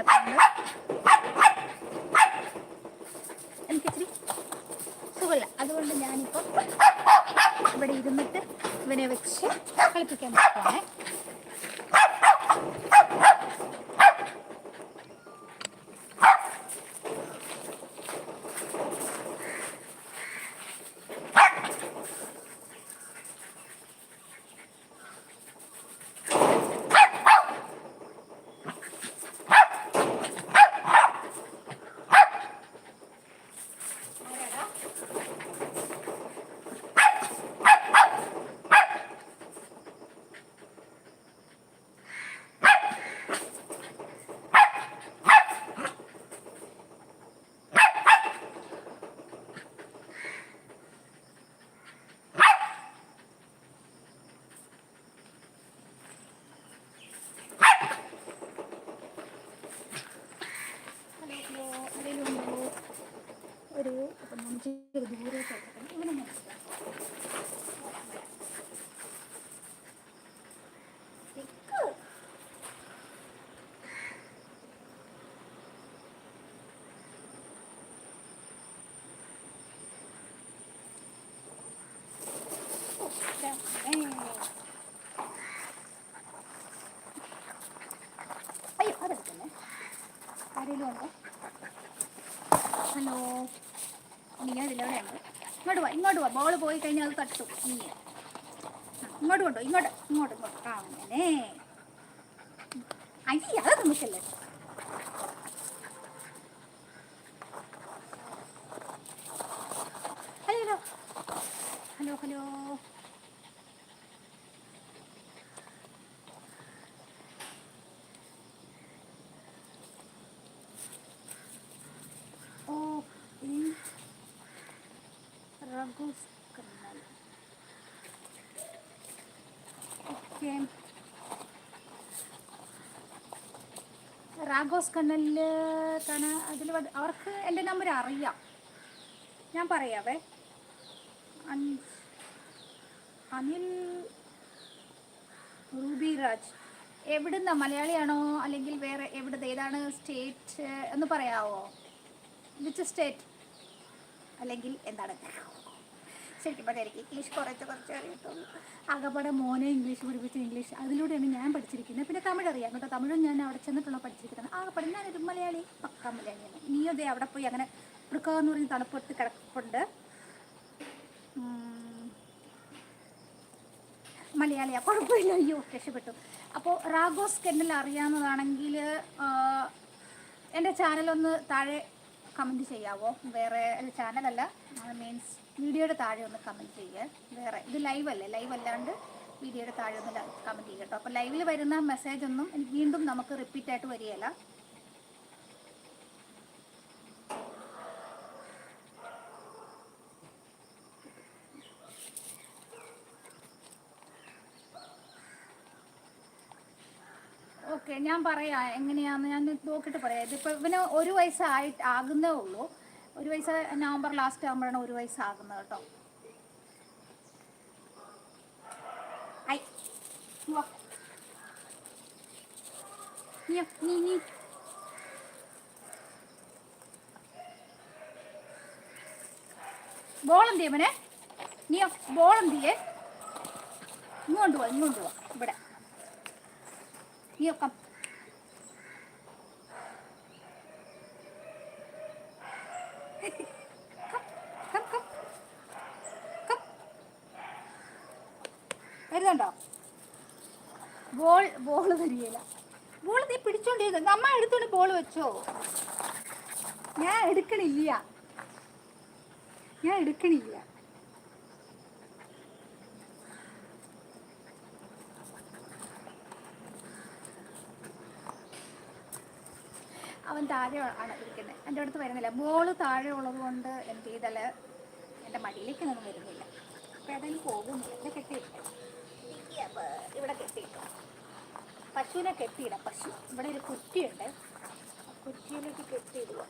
സുഖമില്ലാത്തതുകൊണ്ട് എനിക്കിച്ചിരി സുഖമില്ല. അതുകൊണ്ട് ഞാനിപ്പോൾ ഇവിടെ ഇരുന്നിട്ട് ഇവനെ വെച്ച് കളിപ്പിക്കാൻ പറ്റുവാണേ ഹലോ ഹലോ ആരെങ്കിലും ഉണ്ടോ ഒരു അപ്പം നമുക്ക് ദൂരേക്ക് എടുക്കണം ഇവിടെ മനസ്സിലാക്കാം അയ്യോ അതെടുക്കല്ലേ ആരെങ്കിലും ഉണ്ടോ. ഹലോ നീ അതിലെവിടെയാണ് ഇങ്ങോട്ട് വാ ഇങ്ങോട്ട് വാ. ബോൾ പോയി കഴിഞ്ഞാൽ അത് തട്ടും. നീ. ഇങ്ങോട്ട് കൊണ്ടോ ഇങ്ങോട്ട് ഇങ്ങോട്ട് ഇങ്ങോട്ട്. ആ അങ്ങനെ. അയ്യ അത് നമുക്കല്ലേ? ഹലോ ഹലോ ഹലോ ഓ ഈ കണ്ണൽ ഓക്കെ റാഗോസ് കണ്ണലിൽ കാണാൻ അതിൽ അവർക്ക് എന്റെ നമ്പർ അറിയാം. ഞാൻ പറയാവേ. അനിൽ റൂബി രാജ് എവിടുന്ന? മലയാളിയാണോ? അല്ലെങ്കിൽ വേറെ എവിടുന്ന്? ഏതാണ് സ്റ്റേറ്റ് എന്ന് പറയാവോ? വിച്ച് സ്റ്റേറ്റ് അല്ലെങ്കിൽ എന്താണ്? ശരിക്കും പറഞ്ഞാൽ എനിക്ക് ഇംഗ്ലീഷ് കുറച്ച് കുറച്ച് അറിയത്തുള്ളൂ. ആകപ്പാടെ മോനെ ഇംഗ്ലീഷ് പഠിപ്പിച്ച് ഇംഗ്ലീഷ് അതിലൂടെയാണ് ഞാൻ പഠിച്ചിരിക്കുന്നത്. പിന്നെ തമിഴ് അറിയാം കേട്ടോ. തമിഴും ഞാൻ അവിടെ ചെന്നിട്ടുള്ള പഠിച്ചിരിക്കുന്നത് ആകപ്പാടെ ഞാനൊരു മലയാളി. പക്ക മലയാളിയാണ്. നീയോ ദേ അവിടെ പോയി അങ്ങനെ എടുക്കാന്ന് പറഞ്ഞ് തണുപ്പൊട്ട് കിടപ്പുണ്ട്. മലയാളിയാ. കുഴപ്പമില്ല. അയ്യോ രക്ഷപ്പെട്ടു. അപ്പോൾ റാഗോസ് കെന്നൽ അറിയാവുന്നതാണെങ്കിൽ എന്റെ ചാനലൊന്ന് താഴെ കമന്റ് ചെയ്യാവോ? വേറെ ചാനലല്ല. മീൻസ് വീഡിയോയുടെ താഴെ ഒന്ന് കമന്റ് ചെയ്യുക. വേറെ ഇത് ലൈവ് അല്ലേ? ലൈവ് അല്ലാണ്ട് വീഡിയോയുടെ താഴെ ഒന്ന് കമന്റ് ചെയ്യുക കേട്ടോ. അപ്പോൾ ലൈവിൽ വരുന്ന മെസ്സേജ് ഒന്നും വീണ്ടും നമുക്ക് റിപ്പീറ്റ് ആയിട്ട് വരികയില്ല. ഓക്കെ ഞാൻ പറയാം. എങ്ങനെയാന്ന് ഞാൻ നോക്കിയിട്ട് പറയാം. ഇതിപ്പോൾ ഇവന് ഒരു വയസ്സായിട്ട് ആകുന്നേ ഉള്ളൂ. ഒരു വയസ്സ് നവംബർ ലാസ്റ്റ് ആകുമ്പോഴാണ് ഒരു വയസ്സാകുന്നത് കേട്ടോ. ഐ നീ നീ ബോൾ അവനെ ബോൾ എന്ത് ഇങ്ങോട്ട് പോവാ ഇങ്ങോട്ട് പോവാ ഇവിടെ. നീ കം കം കം കം വരുന്നുണ്ടോ ബോൾ ബോൾ തരികയില്ല ബോൾ നീ പിടിച്ചോണ്ടിരുന്നു അമ്മ എടുത്തോണ്ട് ബോൾ വെച്ചോ? ഞാൻ എടുക്കണില്ല. ഞാൻ എടുക്കണില്ല. അവൻ താഴെ ആണ് ഇരിക്കുന്നത്. എന്റെ അടുത്ത് വരുന്നില്ല. ബോൾ താഴെ ഉള്ളത് കൊണ്ട് എന്ത് ചെയ്താൽ എന്റെ മടിയിലേക്കൊന്നും വരുന്നില്ല. അപ്പോൾ ഏതായാലും പോകുന്നില്ല. എന്നെ കെട്ടിയിട്ട് ഇവിടെ കെട്ടിയിട്ടു പശുവിനെ കെട്ടിയിടാം. പശു ഇവിടെ ഒരു കുറ്റിയുണ്ട്. കുറ്റിയിലേക്ക് കെട്ടിയിടുക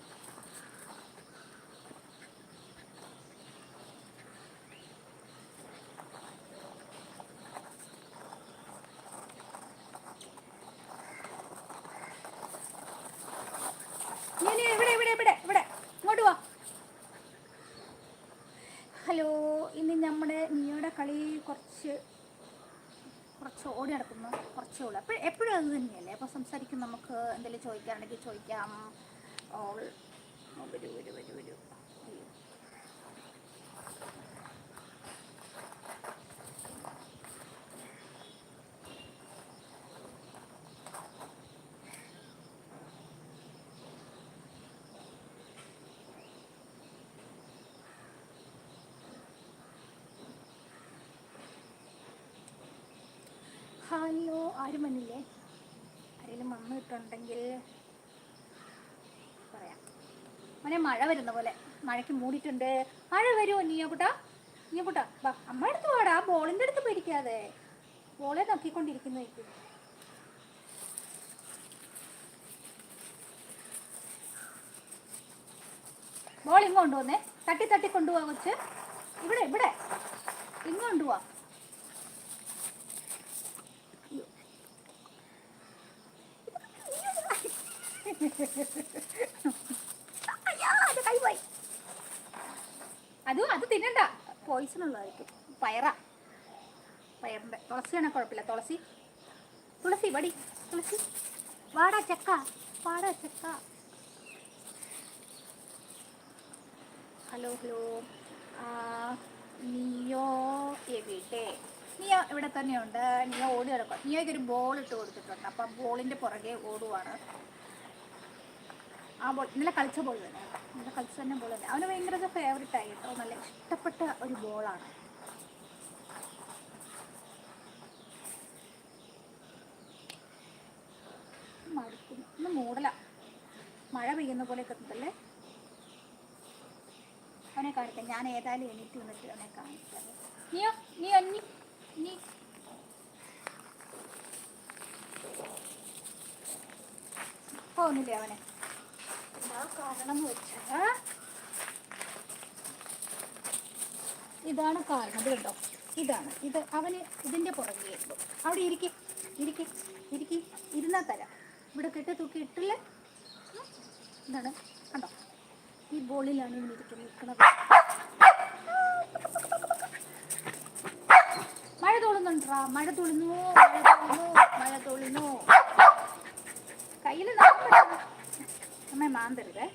കുറച്ച് ഓടി നടക്കുന്നു കുറച്ചേ ഉള്ളൂ എപ്പോഴും എപ്പോഴും അത് തന്നെയല്ലേ അപ്പോൾ സംസാരിക്കും നമുക്ക് എന്തെങ്കിലും ചോദിക്കാനുണ്ടെങ്കിൽ ചോദിക്കാം. ഓൾ വരൂ വരൂ വരൂ വരൂ. ഹലോ ആരും വന്നില്ലേ? ആരെങ്കിലും വന്നു കിട്ടുന്നുണ്ടെങ്കിൽ പറയാം. മോനെ മഴ വരുന്ന പോലെ. മഴയ്ക്ക് മൂടിയിട്ടുണ്ട്. മഴ വരുമോ നീയോ കുട്ടാ നീയോ കുട്ടാ വാ അമ്മ അടുത്ത് വാടാ. ബോളിന്റെ അടുത്ത് പേടിക്കാതെ ബോളെ നോക്കിക്കൊണ്ടിരിക്കുന്നതായിരിക്കും ബോൾ ഇങ്ങ് കൊണ്ടുവന്നേ. തട്ടി തട്ടി കൊണ്ടുപോവാ കൊച്ച്. ഇവിടെ ഇവിടെ. ഇങ്ങ് കൊണ്ടുപോവാ. അത്. അതും തിന്നണ്ട. പോയിസൺ ഉള്ളതായിരിക്കും. പയറ. പയറിന്റെ തുളസിയാണെ കുഴപ്പമില്ല. തുളസി. തുളസി വടി. തുളസി. വാടാ ചക്ക. വാടാ ചക്ക. Hello hello. നിയോ എവിടെ? നിയോ ഇവിടെ തന്നെയുണ്ട്. നിയോ ഓടി കിടക്കും നിയോയ്ക്ക് ഒരു ബോൾ ഇട്ട് കൊടുത്തിട്ടുണ്ട്. അപ്പം ബോളിന്റെ പുറകെ ഓടുവാണ്. ആ ബോൾ ഇന്നലെ കളിച്ച ബോൾ തന്നെ. ഇന്നലെ കളിച്ച തന്നെ ബോൾ തന്നെ. അവന് ഭയങ്കര ഫേവറേറ്റ് ആയി കേട്ടോ. നല്ല ഇഷ്ടപ്പെട്ട ഒരു ബോളാണ് മടുക്കുന്നു ഇന്ന് മൂടല. മഴ പെയ്യുന്ന പോലെ ഉണ്ടല്ലേ? അവനെ കാണിക്കാം. ഞാൻ ഏതായാലും എണീറ്റ് വന്നിട്ട് അവനെ കാണിക്കാം. നീയോ? നീ അന്നി നീ പോകുന്നില്ലേ അവനെ? എന്താ കാരണം വെച്ചാൽ ഇതാണ് കാരണം കണ്ടോ ഇതാണ്. ഇത് അവന് ഇതിന്റെ പുറകെ ഉള്ളൂ അവിടെ ഇരിക്കെ ഇരിക്കെ ഇരിക്കെ. ഇരുന്നാൽ തരാം. ഇവിടെ കെട്ടി തൂക്കി ഇട്ടില്ല? എന്താണ് കണ്ടോ? ഈ ബോളിലാണ് ഇവൻ ഇരിക്കുന്നത് നിൽക്കുന്നത് മഴ തോളുന്നുണ്ടാ? മഴ തോളുന്നു മഴ തോളുന്നു മഴ തോളുന്നു. കയ്യിൽ അമ്മ മാന്തരുതേ.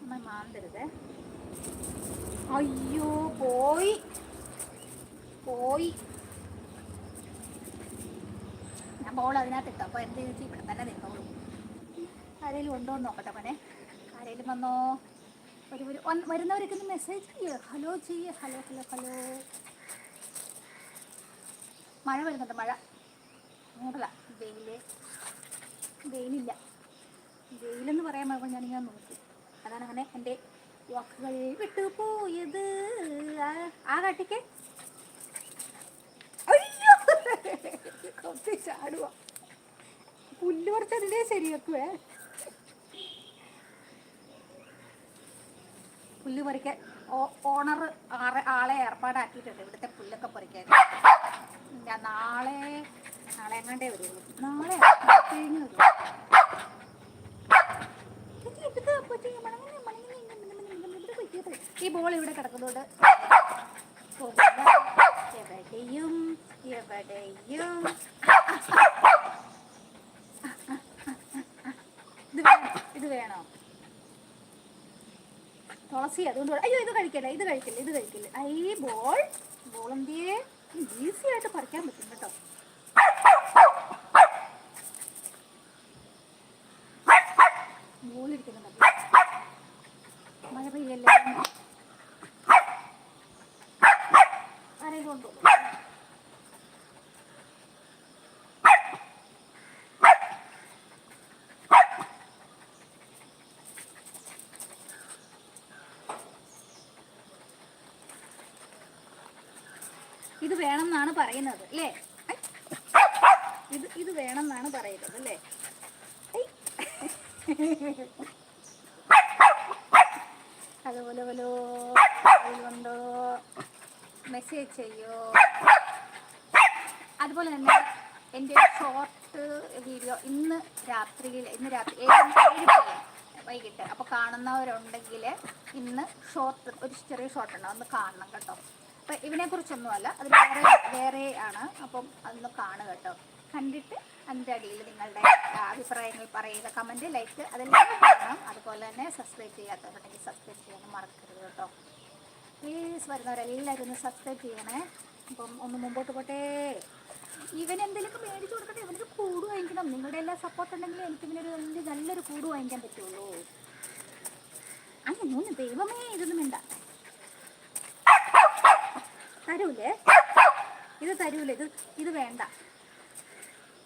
അമ്മ മാന്തരുതേ. അയ്യോ പോയി. പോയി. ഞാൻ ബോൾ അതിനകത്ത് ഇട്ടോ അപ്പോൾ എന്ത് ചോദിച്ചു ഇവിടെ തന്നെ നിന്നോളൂ. ആരെങ്കിലും ഉണ്ടോ എന്ന് നോക്കട്ടെ മോനെ. ആരെങ്കിലും വന്നോ? ഒരു ഒരു വരുന്നവരൊക്കെ ഒന്ന് മെസ്സേജ് ചെയ്യ്. ഹലോ ചെയ്യ്. ഹലോ ഹലോ ഹലോ മഴ വരുന്നുണ്ട് മഴ. മൂടല. വെയിൽ. വെയിലില്ല. വെയിലെന്ന് പറയാൻ പറയുമ്പോൾ ഞാനിങ്ങനെ നോക്കി. അതാണ് അങ്ങനെ എന്റെ വാക്കുകൾ വിട്ടുപോയത് ആ- കാട്ടിക്ക്. അയ്യോ. പുല്ല് പറിച്ചതിലേ ശരിയാക്കുവേ പുല്ല് പറിക്കാൻ ഓണർ ആളെ ഏർപ്പാടാക്കിയിട്ടുണ്ട്. ഇവിടുത്തെ പുല്ലൊക്കെ പറിക്കാൻ. നാളെ നാളെ എങ്ങാണ്ടേ വരുള്ളൂ. നാളെ കഴിഞ്ഞ് വരും ഈ ബോൾ ഇവിടെ കിടക്കുന്നതുകൊണ്ട്. എവിടെയും എവിടെയും. ഇത് വേണോ? ഇത് വേണോ? തുളസി അതുകൊണ്ട് അയ്യോ ഇത് കഴിക്കല്ല? ഇത് കഴിക്കില്ല? ഇത് കഴിക്കില്ല? ഐ ബോൾ ബോൾ എന്തിയെ? ഈസി ആയിട്ട് പറിക്കാൻ പറ്റും കേട്ടോ. ഇത് വേണം എന്നാണ് പറയുന്നത് അല്ലേ. ഇത് ഇത് വേണം എന്നാണ് പറയുന്നത് അല്ലേ. അതുപോലെ പോലോ അതുകൊണ്ടോ മെസ്സേജ് ചെയ്യോ. അതുപോലെ തന്നെ എന്റെ ഷോർട്ട് വീഡിയോ ഇന്ന് രാത്രിയിൽ ഇന്ന് രാത്രി ഏഴ് വൈകിട്ട്. അപ്പോൾ കാണുന്നവരുണ്ടെങ്കിൽ ഇന്ന് ഷോർട്ട് ഒരു ചെറിയ ഷോർട്ട് ഉണ്ടാവും ഒന്ന് കാണണം കേട്ടോ. അപ്പം ഇതിനെ കുറിച്ചൊന്നുമല്ല അത് വേറെ വേറെ ആണ്. അപ്പം അതൊന്ന് കാണുക കേട്ടോ. കണ്ടിട്ട് അതിന്റെ അടിയിൽ നിങ്ങളുടെ അഭിപ്രായങ്ങൾ പറയുക. കമന്റ് ലൈക്ക് അതെല്ലാം കാണണം. അതുപോലെ തന്നെ സബ്സ്ക്രൈബ് ചെയ്യാത്തവരുണ്ടെങ്കിൽ സബ്സ്ക്രൈബ് ചെയ്യാനും മറക്കരുത് കേട്ടോ. പ്ലീസ് വരുന്നവരെല്ലാവരും ഒന്ന് സബ്സ്ക്രൈബ് ചെയ്യണേ. അപ്പം ഒന്ന് മുമ്പോട്ട് പോട്ടെ. ഇവൻ എന്തെങ്കിലുമൊക്കെ മേടിച്ചു കൊടുക്കട്ടെ? ഇവനൊരു കൂട് വാങ്ങിക്കണം. നിങ്ങളുടെ എല്ലാ സപ്പോർട്ട് ഉണ്ടെങ്കിൽ എനിക്ക് ഇവനൊരു ഒരു നല്ലൊരു കൂട് വാങ്ങിക്കാൻ പറ്റുള്ളൂ. അങ്ങനെ ദൈവമേ ഇതൊന്നും വേണ്ട. തരൂലേ? ഇത് തരൂലേ ഇത് ഇത് വേണ്ട.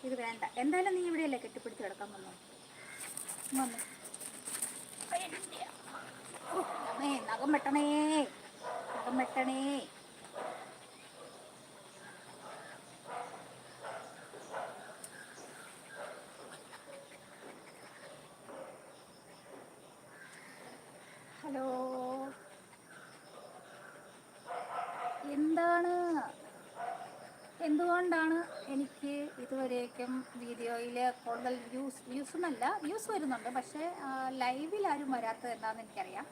ഇത് വേണ്ട. എന്തായാലും നീ ഇവിടെയല്ലേ കെട്ടിപ്പിടിച്ച് കിടക്കാൻ വന്നു? വന്നു. അമ്മേ നഖം വെട്ടണേ. നഖം വെട്ടണേ. ഹലോ. എന്താണ്? എന്തുകൊണ്ടാണ് എനിക്ക് ഇതുവരേക്കും വീഡിയോയിൽ കൂടുതൽ വ്യൂസ് വ്യൂസ് എന്നല്ല വ്യൂസ് വരുന്നുണ്ട്. പക്ഷേ ലൈവിൽ ആരും വരാത്തത് എന്താണെന്ന് എനിക്കറിയാം.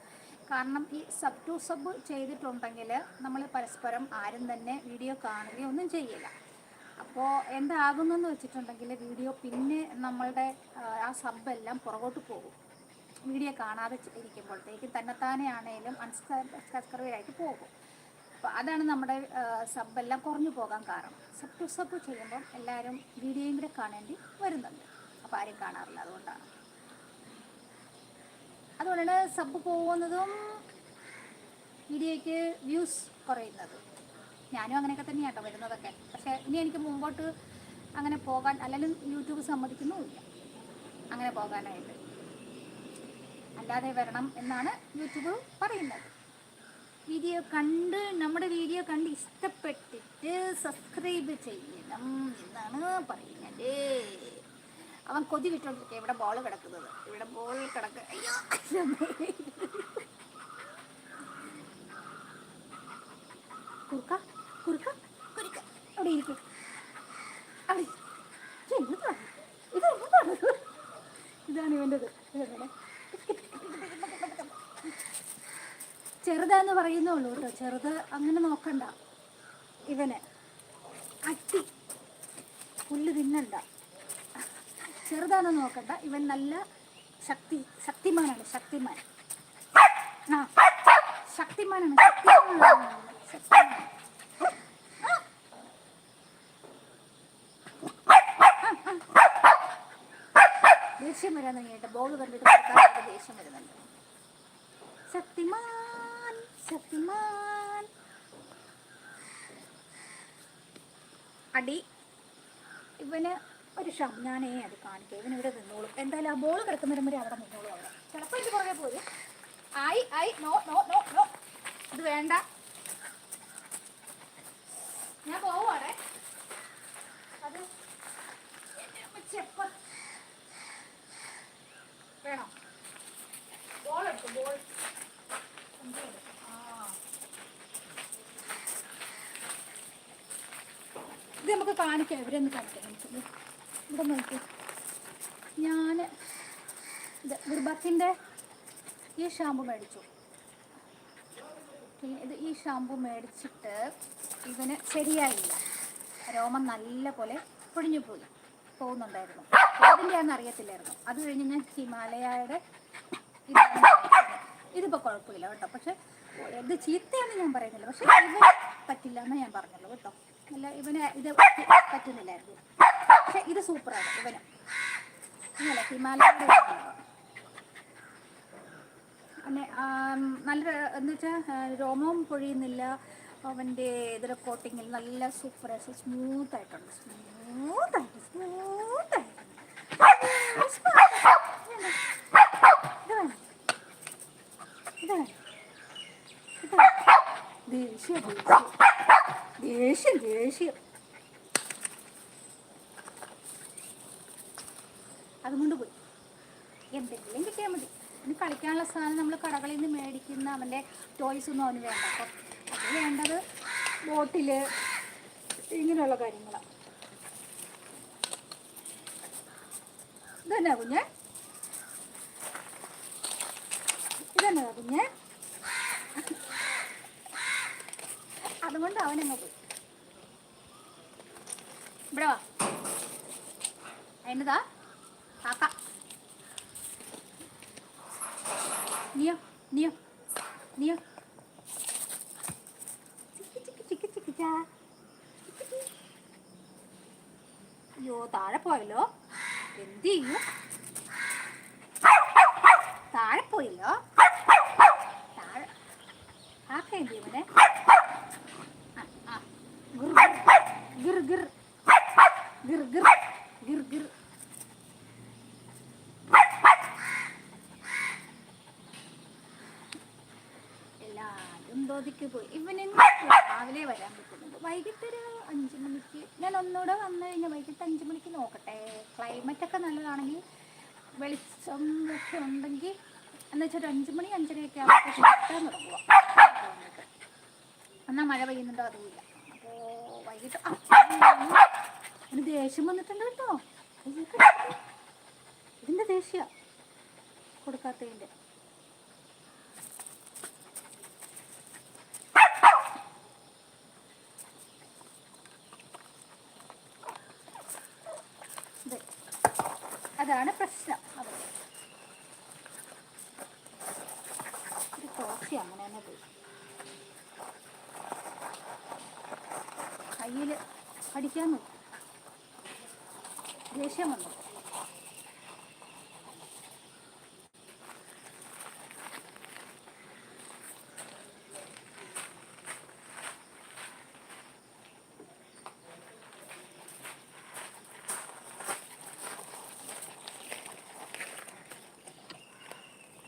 കാരണം ഈ സബ് ടു സബ് ചെയ്തിട്ടുണ്ടെങ്കിൽ നമ്മൾ പരസ്പരം ആരും തന്നെ വീഡിയോ കാണുകയോ ഒന്നും ചെയ്യില്ല. അപ്പോൾ എന്താകുന്നെന്ന് വെച്ചിട്ടുണ്ടെങ്കിൽ വീഡിയോ പിന്നെ നമ്മളുടെ ആ, സബ് എല്ലാം പുറകോട്ട് പോകും. വീഡിയോ കാണാതെ ഇരിക്കുമ്പോഴത്തേക്കും തന്നെത്താനെ ആണെങ്കിലും അൺസബ്സ്ക്രൈബായിട്ട് പോകും. അപ്പോൾ അതാണ് നമ്മുടെ സബ്ബെല്ലാം കുറഞ്ഞു പോകാൻ കാരണം. സബ് ടു സബ് ചെയ്യുമ്പോൾ എല്ലാവരും വീഡിയോയും കൂടെ കാണേണ്ടി വരുന്നുണ്ട്. അപ്പോൾ ആരും കാണാറില്ല അതുകൊണ്ടാണ്. അതുകൊണ്ടാണ് സബ് പോകുന്നതും വീഡിയോയ്ക്ക് വ്യൂസ് കുറയുന്നത്. ഞാനും അങ്ങനെയൊക്കെ തന്നെയാട്ടോ വരുന്നതൊക്കെ. പക്ഷേ ഇനി എനിക്ക് മുമ്പോട്ട് അങ്ങനെ പോകാൻ അല്ലെങ്കിൽ യൂട്യൂബ് സമ്മതിക്കുന്നുമില്ല. അങ്ങനെ പോകാനായിട്ട്. അല്ലാതെ വരണം എന്നാണ് യൂട്യൂബ് പറയുന്നത്. വീഡിയോ കണ്ട് നമ്മുടെ വീഡിയോ കണ്ട് ഇഷ്ടപ്പെട്ടിട്ട് സബ്സ്ക്രൈബ് ചെയ്യണം എന്നാണ് പറയുന്നത്. അവൻ കൊതി വിട്ടോണ്ടിരിക്കുക ഇവിടെ ബോൾ കിടക്കുന്നത്. ഇവിടെ ബോൾ കിടക്കുക കുറുക്ക കുറുക്ക കുറുക്ക അവിടെ ഇരിക്കും അവിടെ ഇരി. ഇത് എന്നതാണ്? ഇത് എന്നതാണ്? ഇതാണ് ഇവന്റെത് ഇതെവിടെ? ചെറുതാന്ന് പറയുന്നുള്ളൂ കേട്ടോ. ചെറുത് അങ്ങനെ നോക്കണ്ട. ഇവന്. അട്ടി പുല്ല് തിന്നണ്ട. ചെറുതാണ് നോക്കണ്ട. ഇവൻ നല്ല ശക്തി ശക്തിമാനാണ് ശക്തിമാൻ. ആ. ശക്തിമാനാണ് ശക്തിമാനാണ് ദേഷ്യം വരാൻ തുടങ്ങിയിട്ട് ബോൾ കണ്ടിട്ട് ദേഷ്യം വരുന്നുണ്ട്. ശക്തിമാൻ ശക്തിമാൻ അടി. ഇവന് ഒരു ഷം ഞാനേ അത് കാണിക്കാം. ഇവൻ ഇവിടെ നിന്നോളും. എന്തായാലും ആ ബോൾ കിടക്കുന്നവരും വരെ അവിടെ നിന്നോളും അവിടെ. ചിലപ്പോൾ എനിക്ക് പുറകെ പോയി. I I no no no no. ഇത് വേണ്ട ഞാൻ പോവാണേ അത് എന്റെ അമ്മ ചെപ്പ് വേണോ ബോൾ എടുക്കും ബോൾ ഇത് നമുക്ക് കാണിക്കാം ഇവിടെ ഒന്ന് കാണിക്കാം നമുക്ക് ഇത് ഇവിടെ നോക്കി ഞാൻ ഗുർബത്തിന്റെ ഈ ഷാമ്പു മേടിച്ചു. ഇത് ഈ ഷാമ്പു മേടിച്ചിട്ട് ഇവന് ശരിയായില്ല. രോമം നല്ല പോലെ പൊടിഞ്ഞു പോയി. പോകുന്നുണ്ടായിരുന്നു. അതിന്റെയാണെന്ന് അറിയത്തില്ലായിരുന്നു. അത് കഴിഞ്ഞ് ഞാൻ ഹിമാലയയുടെ. ഇതിപ്പോൾ കുഴപ്പമില്ല കേട്ടോ. പക്ഷെ ഇത് ചീത്തയാണെന്ന് ഞാൻ പറയുന്നില്ല. പക്ഷെ ഇവന് പറ്റില്ല എന്ന് ഞാൻ പറഞ്ഞുള്ളൂ കേട്ടോ. അല്ല ഇവന് ഇത് പറ്റുന്നില്ലായിരുന്നു. പക്ഷെ ഇത് സൂപ്പറാണ് ഇവന്. ആം, നല്ല എന്ന് വെച്ചാൽ രോമവും പൊഴിയുന്നില്ല. അവന്റെ ഇതിലെ കോട്ടിങ്ങിൽ നല്ല സൂപ്പർ സ്മൂത്ത് ആയിട്ടുണ്ട്. സ്മൂത്ത് ആയിട്ട് സ്മൂത്ത് ദേഷ്യം ദേഷ്യം. അതുകൊണ്ട് പോയി. എന്തെങ്കിലും കിട്ടിയാൽ മതി. ഇനി കളിക്കാനുള്ള സാധനം നമ്മൾ കടകളിൽ നിന്ന് മേടിക്കുന്ന അവന്റെ ടോയ്സ് ഒന്നും അവന് വേണ്ട. അപ്പം അത് വേണ്ടത് ബോട്ടിൽ ഇങ്ങനെയുള്ള കാര്യങ്ങളാണ് ഇതന്നെ കുഞ്ഞെ? ഇതന്നെ കുഞ്ഞെ? അതുകൊണ്ട് അവനങ്ങ് പോയി. ഇവിടെ വാ. എന്നതാ കാക്ക നീയോ നീയോ നീയോ യോ താഴെ പോയല്ലോ എന്ത് ചെയ്യും താഴെ പോയല്ലോ താഴെ കാക്ക എന്ത് ചെയ്യും ഇവിടെ ആ, ആ. ഗിർ ഗിർ ഗിർ ഗിർ ഗിർ ഗിർ എല്ലാവരും തോതിക്ക് പോയി ഇവനെങ്ങ് രാവിലെ വരാൻ പറ്റുന്നുണ്ട് വൈകിട്ട് ഒരു അഞ്ച് മണിക്ക് ഞാൻ ഒന്നുകൂടെ വന്നു കഴിഞ്ഞാൽ വൈകിട്ട് അഞ്ച് മണിക്ക് നോക്കട്ടെ. ക്ലൈമറ്റ് ഒക്കെ നല്ലതാണെങ്കിൽ വെളിച്ചം ഒക്കെ ഉണ്ടെങ്കിൽ എന്ന് വെച്ചാൽ ഒരു അഞ്ച് മണി അഞ്ചരയൊക്കെ ആകുമ്പോൾ കിട്ടാൻ തുടങ്ങുക എന്നാൽ മഴ പെയ്യുന്നുണ്ടോ അതുമില്ല അപ്പോൾ വൈകിട്ട് ഇതിന് ദേഷ്യം വന്നിട്ടുണ്ട് കേട്ടോ. ഇതിന്റെ ദേഷ്യ കൊടുക്കാത്തതിന്റെ അതാണ് പ്രശ്നം. അത്. ഒരു കോഫി അങ്ങനെ തന്നെ പോയി. കയ്യിൽ ദേഷ്യം വന്നു.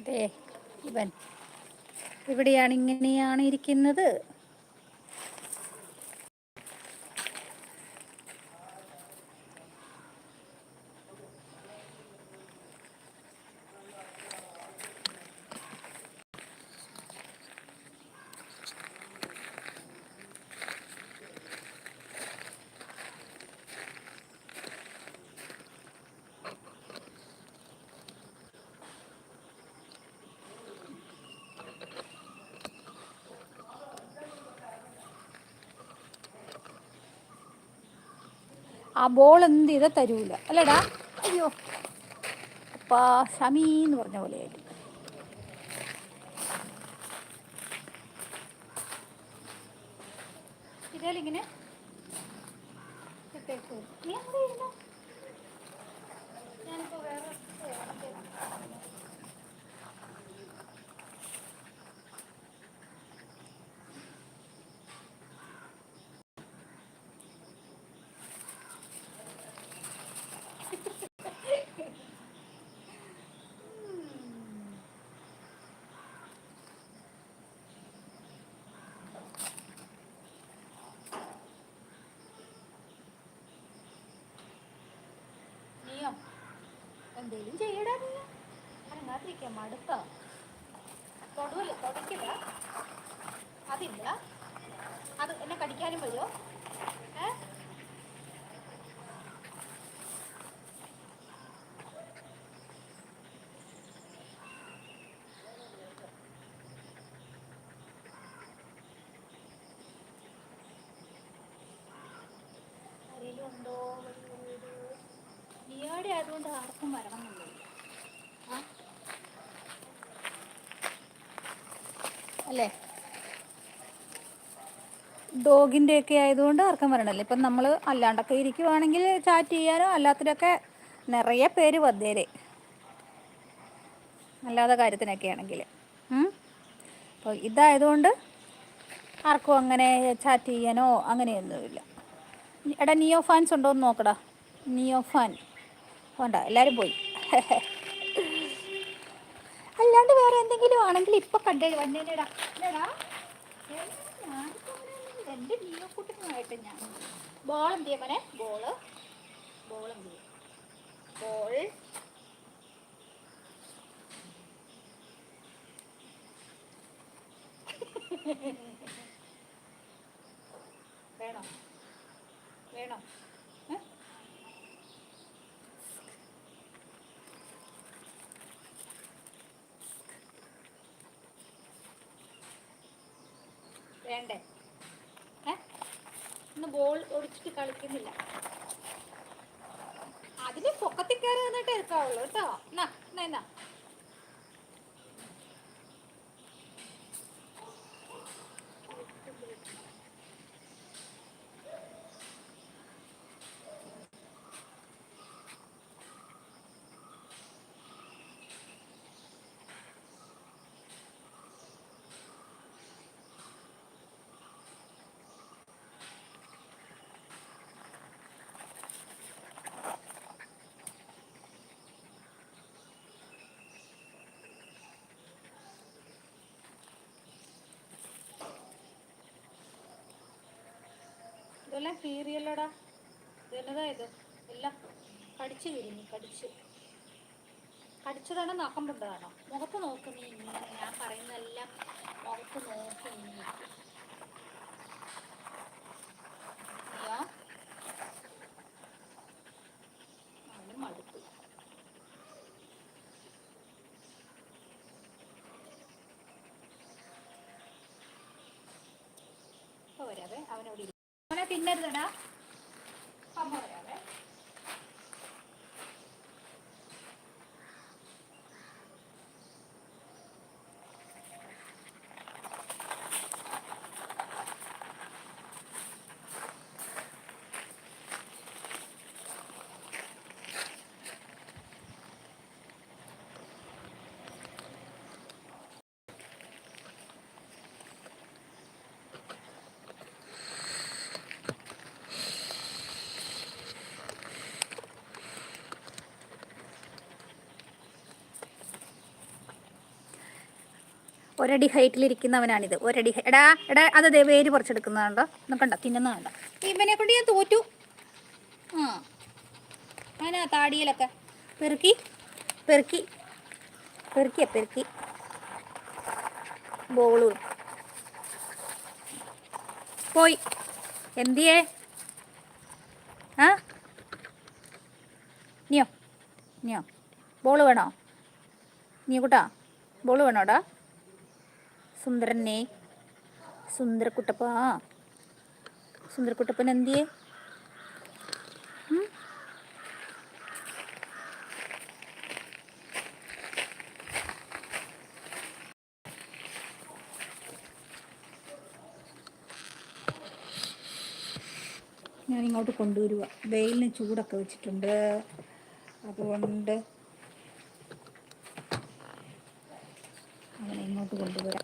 ദേ ഇവൻ. ഇവിടെയാണ് ഇങ്ങനെയാണ് ഇരിക്കുന്നത്. ആ ബോൾ എന്ത് ചെയ്താൽ തരൂല അല്ലടാ അയ്യോ അപ്പാ സമീന്ന് എന്ന് പറഞ്ഞ പോലെ ആയിട്ട് ഇതേലിങ്ങനെ ഇട്ടേക്ക്. നീ എന്താ ചെയ്യുന്നെ? ഞാനിപ്പോ വേറെ നീയോ എന്തേലും ചെയ്യടാ നീ. അനങ്ങാതിരിക്കാം മടുത്ത? തൊടുവല്ല തുടക്കില്ല അതില്ല. അത് എന്നെ കടിക്കാനും വരുമോ ഏ? ഉണ്ടോ നീയാടെ ആയതുകൊണ്ട് ആർക്കും വരണമെന്നില്ല? അല്ലേ? ഡോഗിന്റെ ഒക്കെ ആയതുകൊണ്ട് ആർക്കും വരണമല്ലോ ഇപ്പം നമ്മൾ അല്ലാണ്ടൊക്കെ ഇരിക്കുവാണെങ്കിൽ ചാറ്റ് ചെയ്യാനോ അല്ലാത്തതൊക്കെ നിറയെ പേര് വന്നേരെ. അല്ലാതെ കാര്യത്തിനൊക്കെ ആണെങ്കിൽ. അപ്പോൾ ഇതായതുകൊണ്ട് ആർക്കും അങ്ങനെ ചാറ്റ് ചെയ്യാനോ അങ്ങനെയൊന്നുമില്ല. എടാ നിയോ ഫാൻസ് ഉണ്ടോ എന്ന് നോക്കടാ. Neo fan. വേണ്ട എല്ലാവരും പോയി. അല്ലാണ്ട് വേറെ എന്തെങ്കിലും ആണെങ്കിൽ ഇപ്പൊ കണ്ടേ വന്നേടാ എന്റെ നിയോ കുട്ടനുമായിട്ട് ഞാൻ ബോൾ ബോൾ ബോൾ വേണ്ടേ? ഇന്ന് ബോൾ ഒടിച്ചിട്ട് കളിക്കുന്നില്ല. അതിന് പൊക്കത്തിൽ കയറി നിന്നിട്ട് എടുക്കാവുള്ളൂ കേട്ടോ. എന്നാ എന്നാ. ഇതെല്ലാം കീറിയല്ലോടാ. ഇതെന്നതാ ഇത് എല്ലാം കടിച്ച് കിഴിഞ്ഞു കടിച്ച്. കടിച്ചതാണോ നഖം കൊണ്ടതാണോ മുഖത്ത് നോക്ക് നീ ഇങ്ങനെ ഞാൻ പറയുന്നതെല്ലാം മുഖത്ത് നോക്കി നീ നീയോ അവന് മടുത്തു ഇപ്പൊ വരാവേ അവനോട് അവനെ ഒരടി ഹൈറ്റിലിരിക്കുന്നവനാണിത് ഒരടി എടാ എടാ അത് വേര് പറിച്ചെടുക്കുന്നതാണ്ടോ കണ്ട തിന്നുന്നതാണ്ടോ ഇവനെ കൊണ്ട് ഞാൻ തോറ്റു. ആ. താടിയിലൊക്കെ. പെറുക്കി പെറുക്കി പെറുക്കിയ പെറുക്കി. ബോളും പോയി. എന്തിയേ? ആ? നിയോ നിയോ ബോൾ വേണോ? നീ കൂട്ടാ? ബോൾ വേണോടാ? സുന്ദരനെ. സുന്ദരക്കുട്ടപ്പ. സുന്ദരക്കുട്ടപ്പൻ എന്തിയെ? ഞാൻ ഇങ്ങോട്ട് കൊണ്ടുവരുക വെയിലിന് ചൂടൊക്കെ വെച്ചിട്ടുണ്ട്. അതുകൊണ്ട് അങ്ങനെ ഇങ്ങോട്ട് കൊണ്ടുവരാം.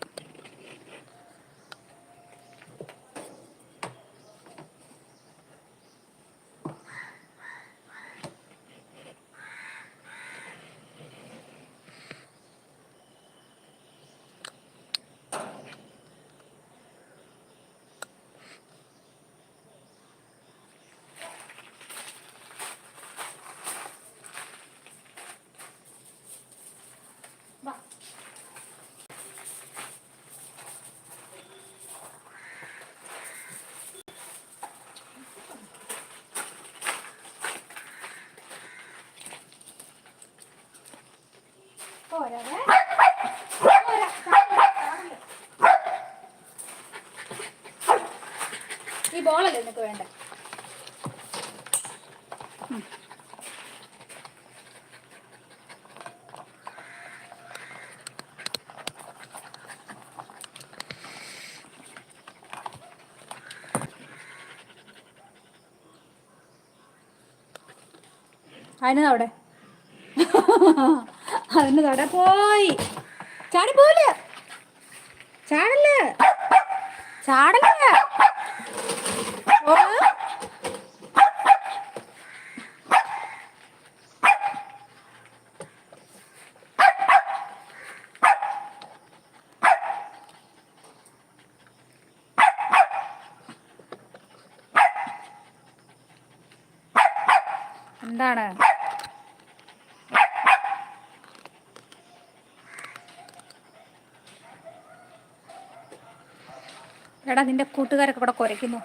പോരാതെ. ഈ ബോളല്ലേ നിനക്ക് വേണ്ട അതിന് അവിടെ അതിന് തടെ പോയി. ചാടി ചാടല്ലേ ചാടല്ലേ പോണ്. എന്താണ്? എടാ നിന്റെ കൂട്ടുകാരൊക്കെ ഇവിടെ കുരയ്ക്കുന്നു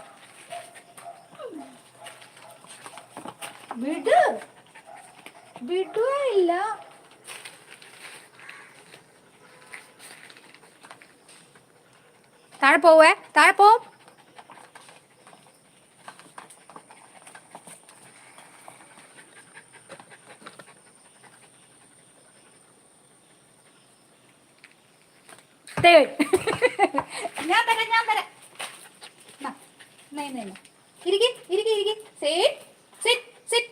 വിടുകയില്ല താഴെ പോവേ താഴെ പോവും ഞാൻ തരാം ഞാൻ തരാം. ഇരിക്ക് ഇരിക്കെ ഇരിക്കെ. സിറ്റ് സിറ്റ്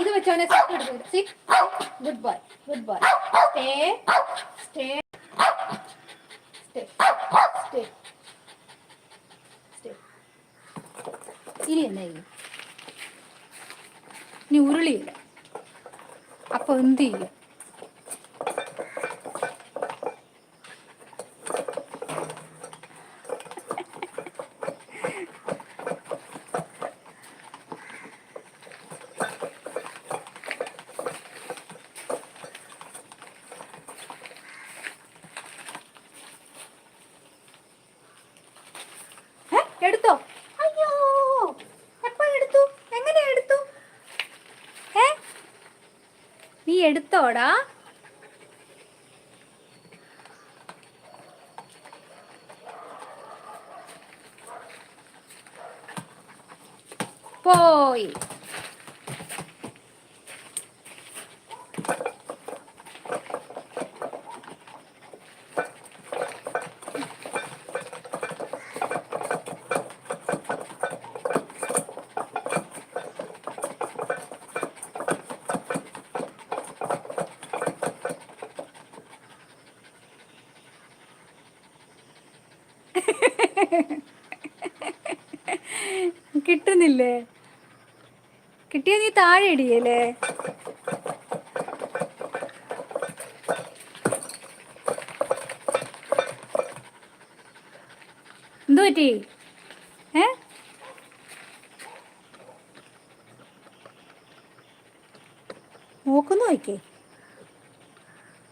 ഇത് വെച്ചവനെ good boy good boy stay stay stay stay ഇനി ചെയ്യും? ഇനി ഉരുളിയില്ല അപ്പൊ എന്ത് ചെയ്യും? നീ എടുത്തോടാ പോയി. കിട്ടിയ നീ താഴെ ഇടിയല്ലേ എന്തു പറ്റി? ഏ? നോക്കുന്നു നോക്കേ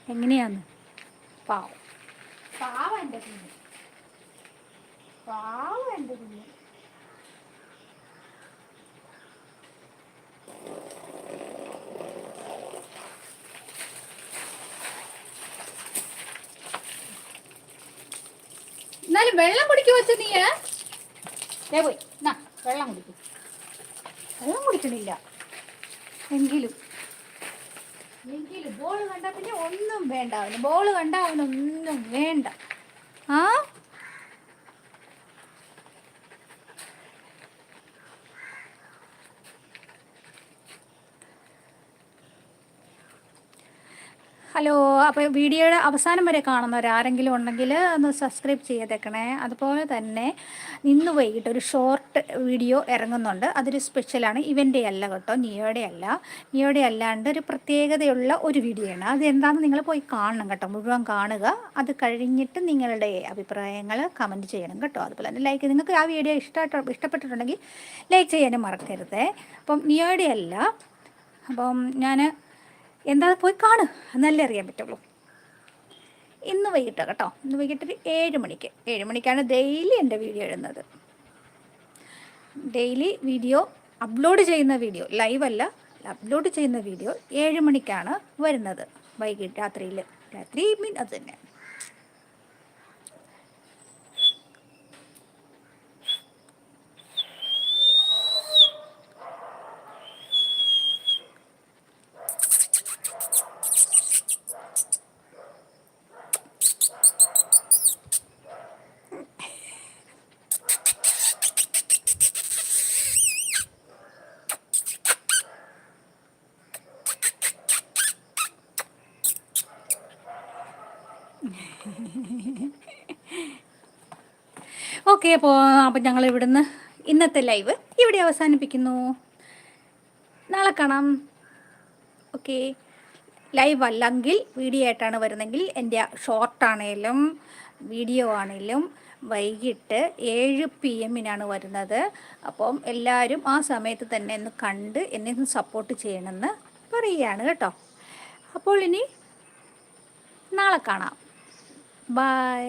എങ്ങനെയാന്ന്? പാവം. പാവ എന്റെ കുഞ്ഞ്. പാവം എന്റെ കുഞ്ഞ്. വെള്ളം കുടിക്കുക വെച്ച നീ ദേ പോയി. നാ വെള്ളം കുടിക്കും. വെള്ളം കുടിക്കണില്ല. എങ്കിലും എങ്കിലും ബോൾ കണ്ടാ പിന്നെ ഒന്നും വേണ്ട അവന്. ബോൾ കണ്ടാൽ അവനൊന്നും വേണ്ട. ആ? ഹലോ അപ്പോൾ വീഡിയോയുടെ അവസാനം വരെ കാണുന്നവർ ആരെങ്കിലും ഉണ്ടെങ്കിൽ ഒന്ന് സബ്സ്ക്രൈബ് ചെയ്തേക്കണേ. അതുപോലെ തന്നെ ഇന്ന് വൈകിട്ട് ഒരു ഷോർട്ട് വീഡിയോ ഇറങ്ങുന്നുണ്ട്. അതൊരു സ്പെഷ്യലാണ് ഇവന്റെ അല്ല കേട്ടോ നിയോയുടെ അല്ല. നിയോയുടെ അല്ലാണ്ട് ഒരു പ്രത്യേകതയുള്ള ഒരു വീഡിയോ ആണ്. അത് എന്താണെന്ന് നിങ്ങൾ പോയി കാണണം കേട്ടോ മുഴുവൻ കാണുക. അത് കഴിഞ്ഞിട്ട് നിങ്ങളുടെ അഭിപ്രായങ്ങൾ കമന്റ് ചെയ്യണം കേട്ടോ. അതുപോലെ തന്നെ ലൈക്ക് നിങ്ങൾക്ക് ആ വീഡിയോ ഇഷ്ടമായിട്ട് ഇഷ്ടപ്പെട്ടിട്ടുണ്ടെങ്കിൽ ലൈക്ക് ചെയ്യാനും മറക്കരുത്. അപ്പം നിയോയുടെ അല്ല അപ്പം ഞാൻ എന്താ പോയി കാണ്. എന്നല്ലേ അറിയാൻ പറ്റുള്ളൂ. ഇന്ന് വൈകിട്ട് കേട്ടോ. ഇന്ന് വൈകിട്ട് ഏഴ് മണിക്ക്. ഏഴ് മണിക്കാണ് ഡെയിലി എന്റെ വീഡിയോ ഇടുന്നത്. ഡെയിലി വീഡിയോ അപ്ലോഡ് ചെയ്യുന്ന വീഡിയോ ലൈവ് അല്ല അപ്ലോഡ് ചെയ്യുന്ന വീഡിയോ ഏഴ് മണിക്കാണ് വരുന്നത്. വൈകിട്ട് രാത്രിയിൽ രാത്രി മീൻ അത് തന്നെ. ഓക്കെ അപ്പോൾ അപ്പം ഞങ്ങൾ ഇവിടുന്ന് ഇന്നത്തെ ലൈവ് ഇവിടെ അവസാനിപ്പിക്കുന്നു. നാളെ കാണാം. ഓക്കെ. ലൈവ് അല്ലെങ്കിൽ വീഡിയോ ആയിട്ടാണ് വരുന്നതെങ്കിൽ എന്റെ ഷോർട്ടാണേലും വീഡിയോ ആണേലും വൈകിട്ട് ഏഴ് പി എമ്മിനാണ് വരുന്നത്. അപ്പം എല്ലാവരും ആ സമയത്ത് തന്നെ ഒന്ന് കണ്ട് എന്നെ ഒന്ന് സപ്പോർട്ട് ചെയ്യണമെന്ന് പറയുകയാണ് കേട്ടോ. അപ്പോൾ ഇനി നാളെ കാണാം. ബൈ